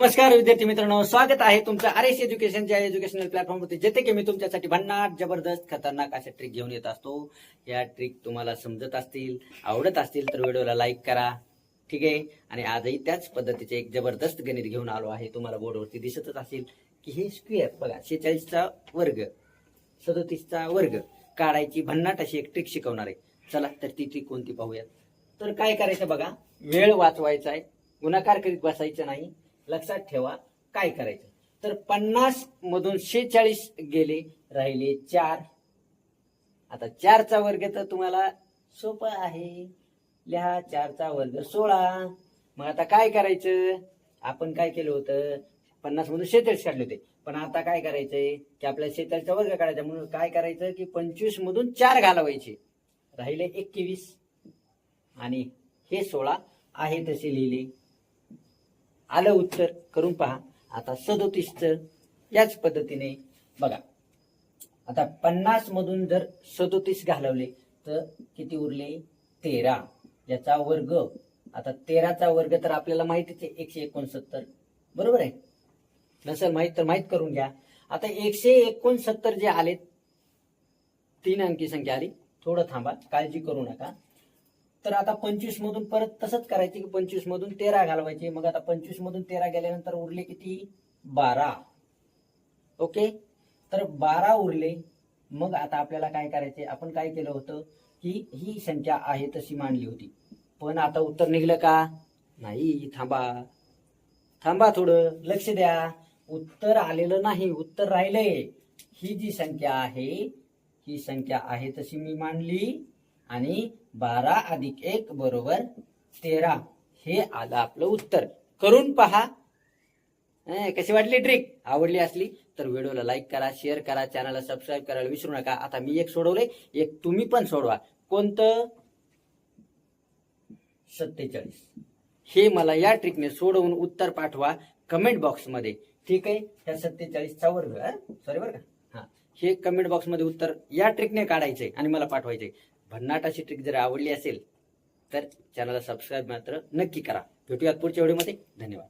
नमस्कार विद्यार्थी मित्रांनो स्वागत आहे तुमचं आर एस एज्युकेशनच्या एज्युकेशनल प्लॅटफॉर्मवरती जेथे की मी तुमच्यासाठी भन्नाट जबरदस्त खतरनाक अशा ट्रिक घेऊन येत असतो. या ट्रिक तुम्हाला समजत असतील आवडत असतील तर व्हिडिओला लाईक करा. ठीक आहे? आणि आजही त्याच पद्धतीचे एक जबरदस्त गणित घेऊन आलो आहे. तुम्हाला बोर्डवरती दिसतच असेल की हे स्क्वेअर बघा शेचाळीसचा वर्ग सदोतीसचा वर्ग. काढायची भन्नाट अशी एक ट्रिक शिकवणार आहे. चला तर ती ट्रिक कोणती पाहूयात? तर काय करायचं बघा? वेळ वाचवायचा आहे. गुणाकार करीत बसायचं नाही. लक्षात ठेवा काय करायचं. तर पन्नास मधून शेचाळीस गेले राहिले चार. आता चारचा वर्ग तर तुम्हाला सोपं आहे. लिहा चारचा वर्ग सोळा. मग आता काय करायचं? आपण काय केलं होतं? पन्नास मधून शेचाळीस काढले होते. पण आता काय करायचंय? की आपल्याला शेचाळीसचा वर्ग काढायचा. म्हणून काय करायचं? की पंचवीस मधून चार घालवायचे. राहिले एकवीस. आणि हे सोळा आहे तसे लिहिले. आलं उत्तर करून पहा. आता सदोतीसचं याच पद्धतीने बघा. आता पन्नास मधून जर सदोतीस घालवले तर किती उरले? तेरा. याचा वर्ग. आता तेराचा वर्ग तर आपल्याला माहितीच आहे एकशे एकोणसत्तर. बरोबर आहे? नसेल माहीत तर माहीत करून घ्या. आता एकशे एकोणसत्तर जे आले तीन अंकी संख्या आली. थोडं थांबा काळजी करू नका. तर आता पंचवीस मधून परत तसंच करायचे की पंचवीस मधून तेरा घालवायचे. मग आता पंचवीस मधून तेरा गेल्यानंतर उरले किती? बारा. ओके? तर बारा उरले. मग आता आपल्याला काय करायचे? आपण काय केलं होतं की ही संख्या आहे तशी मांडली होती. पण आता उत्तर निघलं का? नाही थांबा. थांबा थोडं. लक्ष द्या. उत्तर आलेलं नाही. उत्तर राहिलंय. ही जी संख्या आहे ही संख्या आहे तशी मी मांडली. आणि बारा अधिक एक बरोबर तेरा. हे आलं आपलं उत्तर. करून पहा. कशी वाटली ट्रिक आवडली असली तर व्हिडिओला लाईक करा शेअर करा चॅनलला सबस्क्राईब करायला विसरू नका. आता मी एक सोडवलंय. एक तुम्ही पण सोडवा. कोणतं? सत्तेचाळीस. हे मला या ट्रिकने सोडवून उत्तर पाठवा कमेंट बॉक्समध्ये ठीक आहे? त्या सत्तेचाळीसचा वर्ग सॉरी बरं का. हा. हे कमेंट बॉक्समध्ये उत्तर या ट्रिकने काढायचंय आणि मला पाठवायचंय. भन्नाट अशी ट्रिक जर आवडली असेल तर चॅनलला सबस्क्राईब मात्र नक्की करा. भेटूयात पुढच्या व्हिडिओमध्ये धन्यवाद.